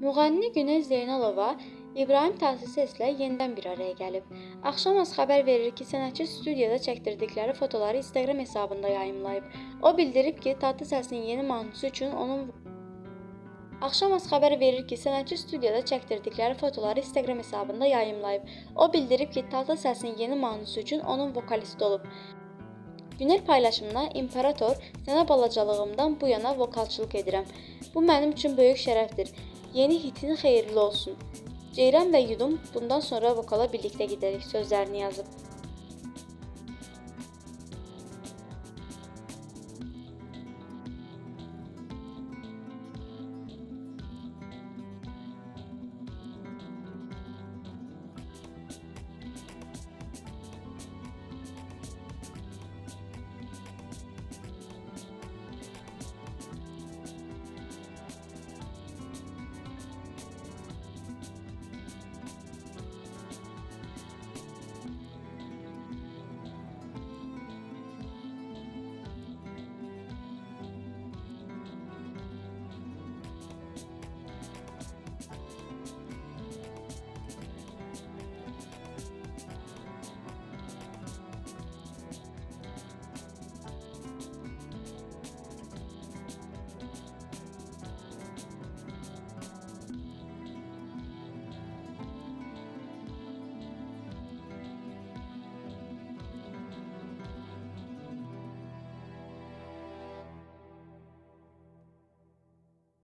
Müğənni Günel Zeynalova İbrahim Tatlıseslə yenidən bir araya gəlib. Axşamaz xəbər verir ki, sənətçi studiyada çəkdirdikləri fotoları Instagram hesabında yayımlayıb. O bildirib ki, Tatlısesin yeni mahnısı üçün onun Axşamaz xəbər verir ki, sənətçi studiyada çəkdirdikləri fotoları Instagram hesabında yayımlayıb. O bildirib ki, Tatlısesin yeni mahnısı üçün onun vokalisti olub. Günel paylaşımına İmperator sənə balacalığımdan bu yana vokalçılıq edirəm. Bu mənim üçün böyük şərəfdir. Yeni hitin xeyirli olsun. Ceyran və Yudum bundan sonra vokala birlikdə gedərik sözlərini yazıb.